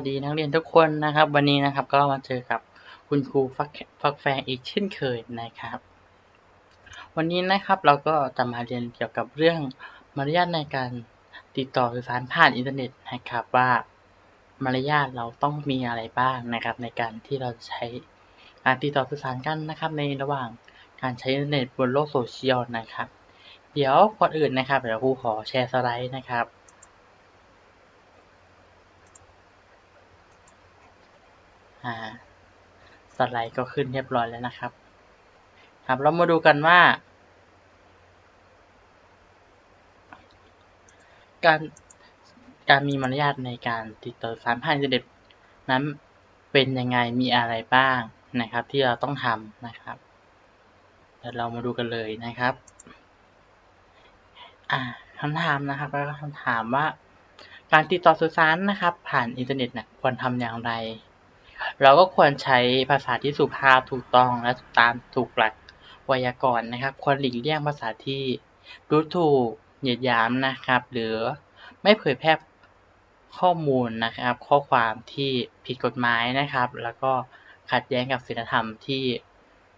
สวัสดีนักเรียนทุกคนนะครับ วันนี้นะครับก็มาเจอกับคุณครูฟักฟักแฟงอีกเช่นเคยนะครับ วันนี้นะครับเราก็จะมาเรียนเกี่ยวกับเรื่องมารยาทในการติดต่อสื่อสารผ่านอินเทอร์เน็ตนะครับว่ามารยาทเราต้องมีอะไรบ้างนะครับ ในการที่เราจะใช้การติดต่อสื่อสารกันนะครับ ในระหว่างการใช้อินเทอร์เน็ตบนโลกโซเชียลนะครับ เดี๋ยวก่อนอื่นนะครับเดี๋ยวครูขอแชร์สไลด์นะครับ อ่าสไลด์ก็ขึ้นเรียบร้อยแล้วนะครับ ครับเรามาดูกันว่า การการมีมารยาทในการติดต่อสารผ่านอินเทอร์เน็ตนั้นเป็นยังไงมีอะไรบ้างนะครับ ที่เราต้องทำนะครับเดี๋ยวเรามาดูกันเลยนะครับอ่าคำถามนะครับก็คำถามว่า การติดต่อสื่อสารนะครับ ผ่านอินเทอร์เน็ตเนี่ยควรทำอย่างไร เราก็ควรใช้ภาษาที่สุภาพถูกต้องและตามถูกหลักไวยากรณ์นะครับ ควรหลีกเลี่ยงภาษาที่ดูถูกเหยียดหยามนะครับ หรือไม่เผยแพร่ข้อมูลนะครับ ข้อความที่ผิดกฎหมายนะครับ แล้วก็ขัดแย้งกับศีลธรรมที่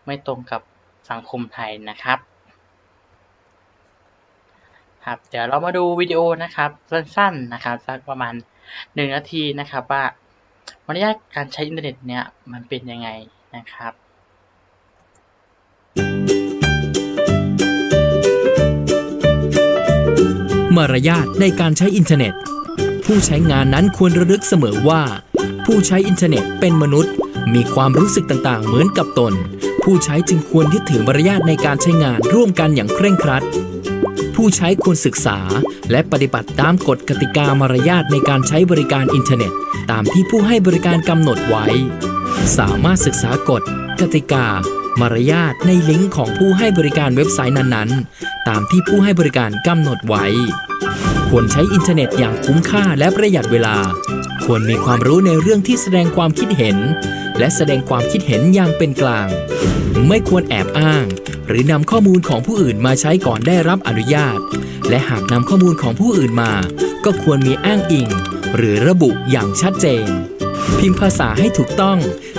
ไม่ตรงกับสังคมไทยนะครับครับ เดี๋ยวเรามาดูวิดีโอนะครับสั้นๆนะครับสักประมาณหนึ่งนาทีนะครับว่า มารยาทการใช้อินเทอร์เน็ตเนี่ยมันเป็นยังไงนะครับมารยาทในการใช้อินเทอร์เน็ต ผู้ใช้งานนั้นควรระลึกเสมอว่า ผู้ใช้อินเทอร์เน็ตเป็นมนุษย์ มีความรู้สึกต่างๆ เหมือนกับตน ผู้ใช้จึงควรยึดถือมารยาทในการใช้งานร่วมกันอย่างเคร่งครัด ผู้ใช้ควรศึกษา และปฏิบัติตามกฎกติกามารยาทในการใช้บริการอินเทอร์เน็ต ตามที่ผู้ให้บริการกำหนดไว้ สามารถศึกษากฎ กติกา มารยาทในลิงก์ของผู้ให้บริการเว็บไซต์นั้นๆ ตามที่ผู้ให้บริการกำหนดไว้ ควรใช้อินเทอร์เน็ตอย่างคุ้มค่าและประหยัดเวลา ควรมีความรู้ในเรื่องที่แสดงความคิดเห็น และแสดงความคิดเห็นอย่างเป็นกลาง ไม่ควรแอบอ้าง หรือนำข้อมูลของผู้อื่นมาใช้ก่อนได้รับอนุญาต และหากนำข้อมูลของผู้อื่นมา ก็ควรมีอ้างอิง หรือระบุอย่างชัดเจน พิมพ์ภาษาให้ถูกต้อง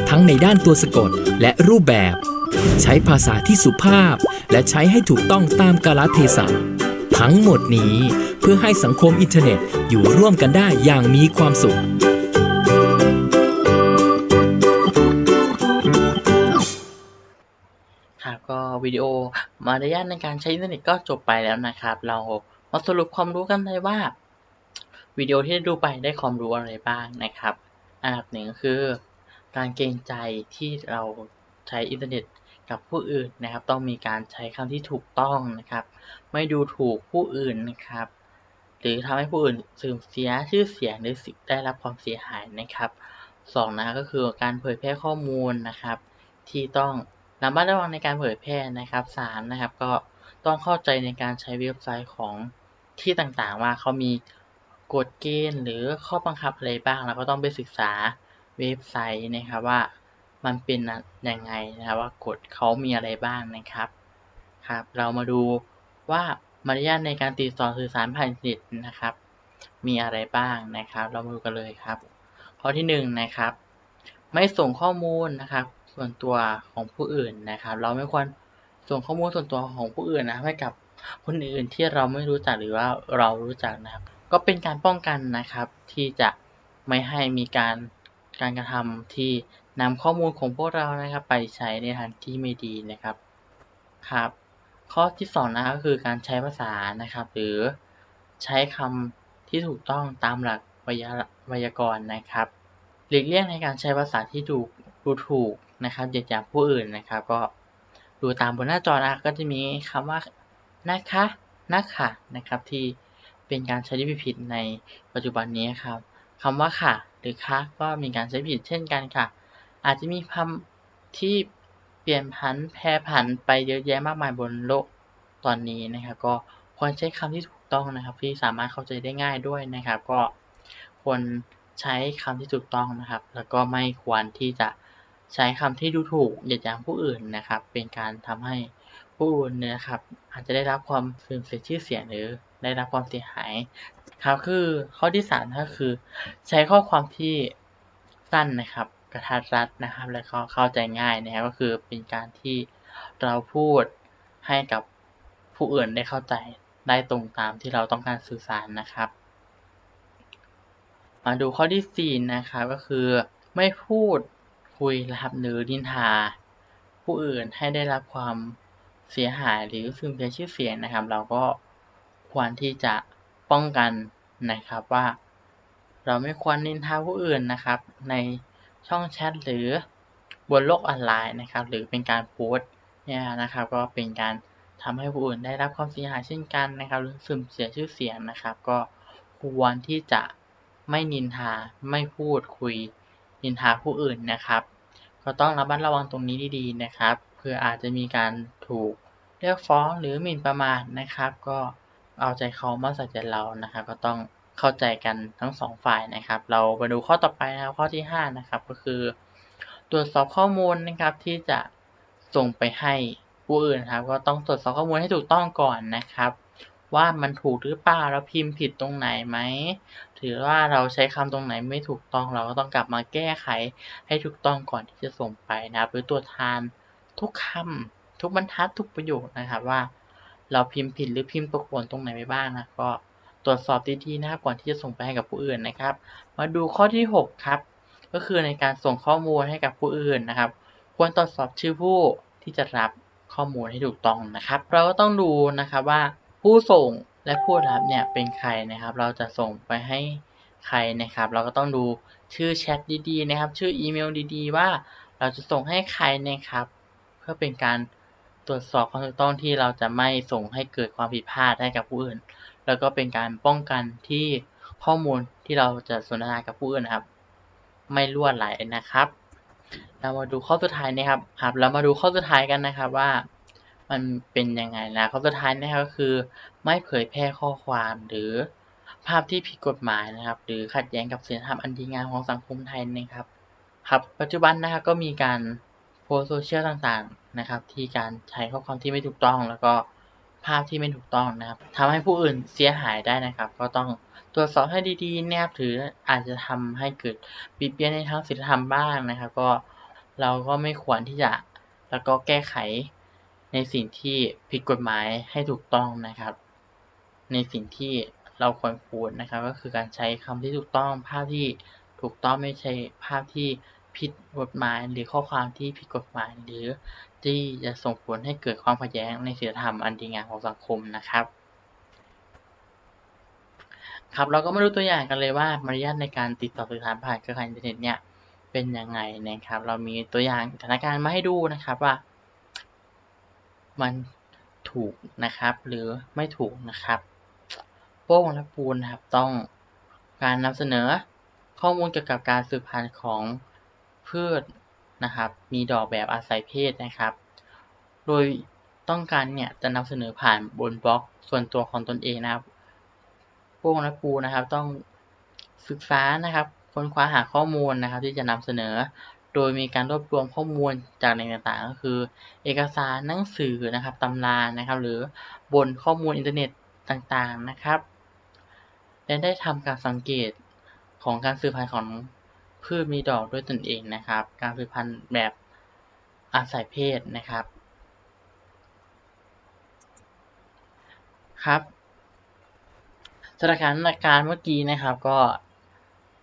ทั้งในด้านตัวสะกดและรูปแบบ ใช้ภาษาที่สุภาพ และใช้ให้ถูกต้องตามกาลเทศะทั้งหมดนี้เพื่อให้สังคมอินเทอร์เน็ตอยู่ร่วมกันได้อย่างมีความสุข ก็วิดีโอมารยาทในการใช้อินเทอร์เน็ตก็จบไปแล้วนะครับ เรามาสรุปความรู้กันเลยว่า วิดีโอที่ได้ดูไปได้ความรู้อะไรบ้างนะครับอันดับหนึ่งก็คือ การเกรงใจที่เราใช้อินเทอร์เน็ตกับผู้อื่นนะครับ ต้องมีการใช้คำที่ถูกต้องนะครับ ไม่ดูถูกผู้อื่นนะครับ หรือทำให้ผู้อื่นเสื่อมเสียชื่อเสียงหรือได้รับความเสียหายนะครับสองนะก็คือการเผยแพร่ข้อมูลนะครับ ที่ต้อง ระมัดระวังในการเผยแพร่นะครับสามนะครับ ก็ต้องเข้าใจในการใช้เว็บไซต์ของที่ต่างๆ ว่าเขามีกฎเกณฑ์หรือข้อบังคับอะไรบ้างเราก็ต้องไปศึกษาเว็บไซต์นะครับว่ามันเป็นยังไงนะครับว่ากฎเขามีอะไรบ้างนะครับครับ เรามาดูว่ามารยาทในการติดต่อสื่อสารผ่านอินเทอร์เน็ตนะครับ มีอะไรบ้างนะครับ เรามาดูกันเลยครับ ข้อที่หนึ่งนะครับ ไม่ส่งข้อมูลนะครับ ส่วนตัวของผู้อื่นนะครับ เราไม่ควรส่งข้อมูลส่วนตัวของผู้อื่นนะให้กับคนอื่นที่เราไม่รู้จักหรือว่าเรารู้จักนะครับ ก็เป็นการป้องกันนะครับ ที่จะไม่ให้มีการการกระทำที่นำข้อมูลของพวกเรานะครับ ไปใช้ในทางที่ไม่ดีนะครับครับ ข้อที่สองนะก็คือการใช้ภาษานะครับ หรือใช้คำที่ถูกต้องตามหลักไวยากรณ์นะครับ หลีกเลี่ยงในการใช้ภาษาที่ดูดูถูก นะครับเหยียดหยามผู้อื่นนะครับ ก็ดูตามบนหน้าจอนะก็จะมีคำว่านะคะนะค่ะนะครับ ที่เป็นการใช้ที่ผิดในปัจจุบันนี้ครับคำว่าค่ะ หรือคะก็มีการใช้ผิดเช่นกันค่ะ อาจจะมีคำที่เปลี่ยนผันแพร่ผันไปเยอะแยะมากมายบนโลกตอนนี้นะครับ ก็ควรใช้คำที่ถูกต้องนะครับ ที่สามารถเข้าใจได้ง่ายด้วยนะครับ ก็ควรใช้คำที่ถูกต้องนะครับ แล้วก็ไม่ควรที่จะ ใช้คำที่ดูถูกเหยียดหยามผู้อื่นนะครับ เป็นการทำให้ผู้อื่นเนี่ยนะครับ อาจจะได้รับความเสื่อมเสียชื่อเสียงหรือได้รับความเสียหายครับคือข้อที่สามก็คือ ใช้ข้อความที่สั้นนะครับ กระทัดรัดนะครับ และก็เข้าใจง่ายนะครับก็คือเป็นการที่เราพูดให้กับผู้อื่นได้เข้าใจได้ตรงตามที่เราต้องการสื่อสารนะครับ มาดูข้อที่สี่นะครับก็คือ ไม่พูด คุยนะครับหรือดินทา ผู้อื่นให้ได้รับความเสียหายหรือเสื่อมเสียชื่อเสียงนะครับ เราก็ควรที่จะป้องกันนะครับว่า เราไม่ควรนินทาผู้อื่นนะครับ ในช่องแชทหรือบนโลกออนไลน์นะครับ หรือเป็นการโพสต์เนี่ยนะครับ ก็เป็นการทำให้ผู้อื่นได้รับความเสียหายเช่นกันนะครับ หรือเสื่อมเสียชื่อเสียงนะครับ ก็ควรที่จะไม่นินทาไม่พูดคุยนินทาผู้อื่นนะครับ ก็ต้องระมัดระวังตรงนี้ดีๆนะครับเพื่ออาจจะมีการถูกเรียกฟ้องหรือหมิ่นประมาทนะครับ ก็เอาใจเขามาใส่ใจเรานะครับ ก็ต้องเข้าใจกันทั้งสองฝ่ายนะครับ เราไปดูข้อต่อไปนะครับข้อที่ห้านะครับก็คือ ตรวจสอบข้อมูลนะครับที่จะส่งไปให้ผู้อื่นครับ ก็ต้องตรวจสอบข้อมูลให้ถูกต้องก่อนนะครับ ว่ามันถูกหรือเปล่าเราพิมพ์ผิดตรงไหนไหมถือว่าเราใช้คำตรงไหนไม่ถูกต้องเราก็ต้องกลับมาแก้ไขให้ถูกต้องก่อนที่จะส่งไปนะครับหรือตรวจทานทุกคำทุกบรรทัดทุกประโยคนะครับว่า เราพิมพ์ผิดหรือพิมพ์ตกหล่นตรงไหนไปบ้างนะก็ตรวจสอบดีๆนะครับก่อนที่จะส่งไปให้กับผู้อื่นนะครับ มาดูข้อที่หกครับ ก็คือในการส่งข้อมูลให้กับผู้อื่นนะครับ ควรตรวจสอบชื่อผู้ที่จะรับข้อมูลให้ถูกต้องนะครับ เราก็ต้องดูนะครับว่า ผู้ส่งและผู้รับเนี่ยเป็นใครนะครับ เราจะส่งไปให้ใครนะครับ เราก็ต้องดูชื่อแชทดีๆนะครับ ชื่ออีเมลดีๆ ว่าเราจะส่งให้ใครนะครับ เพื่อเป็นการตรวจสอบความถูกต้องที่เราจะไม่ส่งให้เกิดความผิดพลาดให้กับผู้อื่น แล้วก็เป็นการป้องกันที่ข้อมูลที่เราจะสนทนากับผู้อื่นนะครับ ไม่ล่วไหลนะครับ เรามาดูข้อสุดท้ายนะครับครับ เรามาดูข้อสุดท้ายกันนะครับว่า มันเป็นยังไงนะข้อสุดท้ายนะครับก็คือ ไม่เผยแพร่ข้อความหรือภาพที่ผิดกฎหมายนะครับ หรือขัดแย้งกับศีลธรรมอันดีงามของสังคมไทยนะครับ ครับ ปัจจุบันนะครับก็มีการโพสโซเชียลต่างๆนะครับ ที่การใช้ข้อความที่ไม่ถูกต้อง แล้วก็ภาพที่ไม่ถูกต้องนะครับทำให้ผู้อื่นเสียหายได้นะครับ ก็ต้องตรวจสอบให้ดีๆ แนบหรืออาจจะทำให้เกิดบิดเบี้ยนในทางศีลธรรมบ้างนะครับ ก็เราก็ไม่ควรที่จะแล้วก็แก้ไข ในสิ่งที่ผิดกฎหมายให้ถูกต้องนะครับ ในสิ่งที่เราควรพูดนะครับ ก็คือการใช้คำที่ถูกต้องภาพที่ถูกต้องไม่ใช่ภาพที่ผิดกฎหมาย หรือข้อความที่ผิดกฎหมาย หรือที่จะส่งผลให้เกิดความขัดแย้งในศีลธรรมอันดีงามของสังคมนะครับครับเราก็มาดูตัวอย่างกันเลยว่ามารยาทในการติดต่อสื่อสารผ่านเครือข่ายอินเทอร์เน็ตเนี่ยเป็นยังไงนะครับ เรามีตัวอย่างสถานการณ์มาให้ดูนะครับว่า มันถูกนะครับ หรือไม่ถูกนะครับ โป้งและปูนนะครับต้องการนำเสนอข้อมูลเกี่ยวกับการสืบพันธุ์ของพืชนะครับ มีดอกแบบอาศัยเพศนะครับ โดยต้องการเนี่ยจะนำเสนอผ่านบนบล็อกส่วนตัวของตนเองนะครับโป้งและปูนะครับต้องศึกษานะครับค้นคว้าหาข้อมูลนะครับ ที่จะนำเสนอ โดยมีการรวบรวมข้อมูลจากแหล่งต่างๆ ก็คือ เอกสารหนังสือนะครับตำรานะครับ หรือบนข้อมูลอินเทอร์เน็ตต่างๆนะครับ และได้ทำการสังเกตของการสืบพันธุ์ของพืชมีดอกด้วยตนเองนะครับ การสืบพันธุ์แบบอาศัยเพศนะครับครับสถานการณ์เมื่อกี้นะครับก็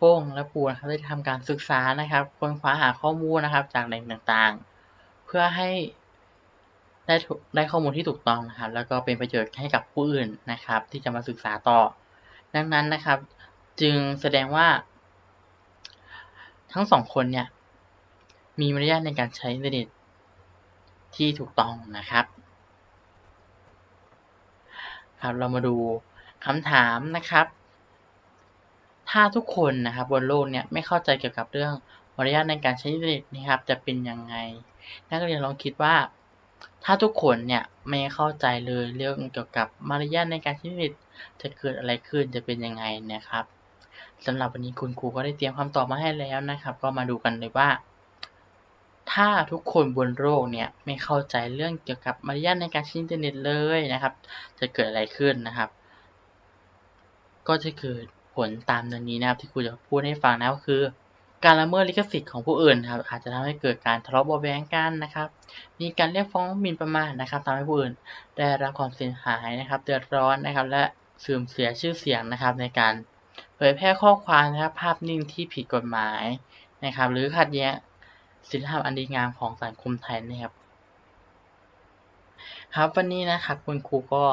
โป้งและปูนะครับได้ทำการศึกษานะครับค้นคว้าหาข้อมูลนะครับ จากแหล่งต่างๆ เพื่อให้ได้ได้ข้อมูลที่ถูกต้องนะครับ แล้วก็เป็นประโยชน์ให้กับผู้อื่นนะครับ ที่จะมาศึกษาต่อ ดังนั้นนะครับ จึงแสดงว่า ทั้งสองคนเนี่ยมีมารยาทในการใช้อินเทอร์เน็ตที่ถูกต้องนะครับ ครับเรามาดูคำถามนะครับ ถ้าทุกคนนะครับบนโลกเนี่ยไม่เข้าใจเกี่ยวกับเรื่องมารยาทในการใช้อินเทอร์เน็ตนะครับจะเป็นยังไง นักเรียนลองคิดว่า ถ้าทุกคนเนี่ยไม่เข้าใจเลยเรื่องเกี่ยวกับมารยาทในการใช้อินเทอร์เน็ตจะเกิดอะไรขึ้นจะเป็นยังไงนะครับสำหรับวันนี้คุณครูก็ได้เตรียมคำตอบมาให้แล้วนะครับ ก็มาดูกันเลยว่า ถ้าทุกคนบนโลกเนี่ยไม่เข้าใจเรื่องเกี่ยวกับมารยาทในการใช้อินเทอร์เน็ตเลยนะครับ จะเกิดอะไรขึ้นนะครับ ก็จะเกิด ลตามดังนี้นะครับที่ครูจะพูดให้ฟังนะก็คือ การละเมิดลิขสิทธิ์ของผู้อื่นครับอาจจะทำให้เกิดการทะเลาะเบาะแว้งกันนะครับ มีการเรียกฟ้องหมิ่นประมาทนะครับทำให้ผู้อื่นได้รับความเสียหายนะครับเดือดร้อนนะครับ และเสื่อมเสียชื่อเสียงนะครับ ในการเผยแพร่ข้อความนะครับภาพนิ่งที่ผิดกฎหมายนะครับ หรือขัดแย้งศีลธรรมอันดีงามของสังคมไทยนะครับ ครับวันนี้นะครับคุณครูก็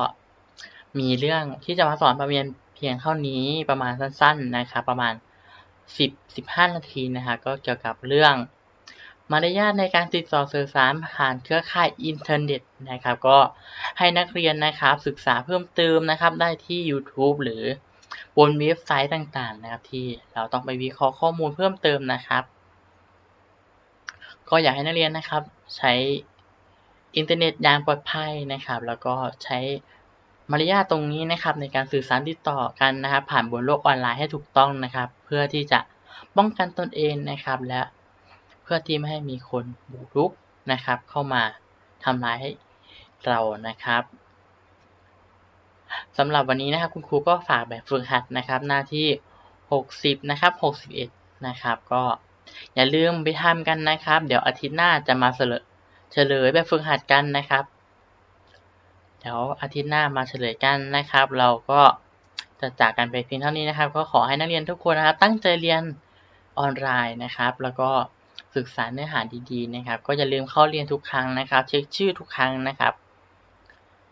มีเรื่องที่จะมาสอนประเรียน เพียงเท่านี้ประมาณสั้นๆนะครับประมาณ 10 15 นาทีนะครับก็เกี่ยวกับเรื่อง มารยาทในการติดต่อสื่อสารผ่านเครือข่ายอินเทอร์เน็ตนะครับ ก็ให้นักเรียนนะครับศึกษาเพิ่มเติมนะครับได้ที่ YouTube หรือบนเว็บไซต์ต่างๆ นะครับ ที่เราต้องไปวิเคราะห์ข้อมูลเพิ่มเติมนะครับ ก็อยากให้นักเรียนนะครับ ใช้อินเทอร์เน็ตอย่างปลอดภัยนะครับ แล้วก็ใช้ มารยาทตรงนี้นะครับในการสื่อสารติดต่อกันนะครับ ผ่านบนโลกออนไลน์ให้ถูกต้องนะครับ เพื่อที่จะป้องกันตนเองนะครับ และเพื่อที่ไม่ให้มีคนบุกรุกนะครับ เข้ามาทำร้ายเรานะครับสำหรับวันนี้นะครับคุณครูก็ฝากแบบฝึกหัดนะครับ หน้าที่ 60 นะครับ 61 นะครับ ก็อย่าลืมไปทำกันนะครับ เดี๋ยวอาทิตย์หน้าจะมาเฉลยเฉลยแบบฝึกหัดกันนะครับ เดี๋ยวอาทิตย์หน้ามาเฉลยกันนะครับ เราก็จะจากกันไปเพียงเท่านี้นะครับ ก็ขอให้นักเรียนทุกคนนะครับ ตั้งใจเรียนออนไลน์นะครับ แล้วก็ศึกษาเนื้อหาดีๆนะครับ ก็อย่าลืมเข้าเรียนทุกครั้งนะครับ เช็คชื่อทุกครั้งนะครับ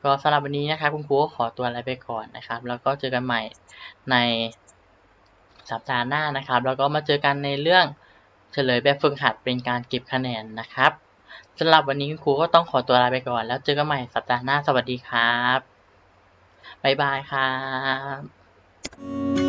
ก็สำหรับวันนี้นะครับคุณครูก็ขอตัวลาไปก่อนนะครับ แล้วก็เจอกันใหม่ในสัปดาห์หน้านะครับ แล้วก็มาเจอกันในเรื่องเฉลยแบบฝึกหัดเป็นการเก็บคะแนนนะครับ สำหรับวันนี้ครูก็ต้องขอตัวลาไปก่อน แล้วเจอกันใหม่สัปดาห์หน้าสวัสดีครับ บ๊ายบายครับ